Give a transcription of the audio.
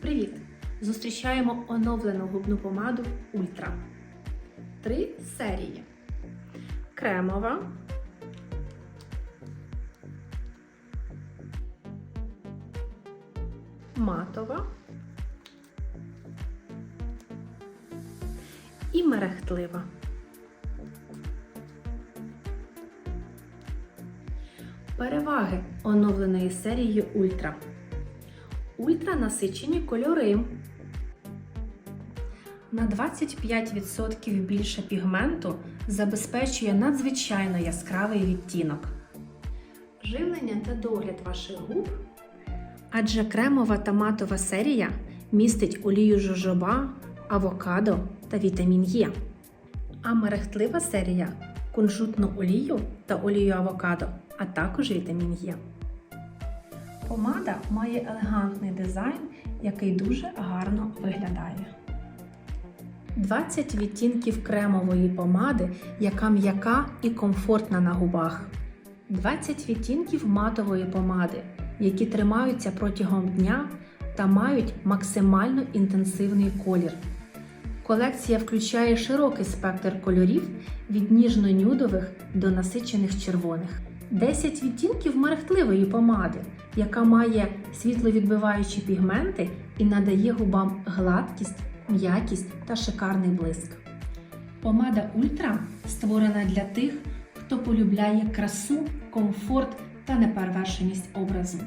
Привіт! Зустрічаємо оновлену губну помаду Ультра. Три серії: кремова, матова і мерехтлива. Переваги оновленої серії Ультра. Ультра насичені кольори. На 25% більше пігменту забезпечує надзвичайно яскравий відтінок. Живлення та догляд ваших губ. Адже кремова та матова серія містить олію жожоба, авокадо та вітамін Е. А мерехтлива серія кунжутну олію та олію авокадо, а також вітамін Е. Помада має елегантний дизайн, який дуже гарно виглядає. 20 відтінків кремової помади, яка м'яка і комфортна на губах. 20 відтінків матової помади, які тримаються протягом дня та мають максимально інтенсивний колір. Колекція включає широкий спектр кольорів від ніжно-нюдових до насичених червоних. 10 відтінків мерехтливої помади, яка має світловідбиваючі пігменти і надає губам гладкість, м'якість та шикарний блиск. Помада Ультра створена для тих, хто полюбляє красу, комфорт та неперевершеність образу.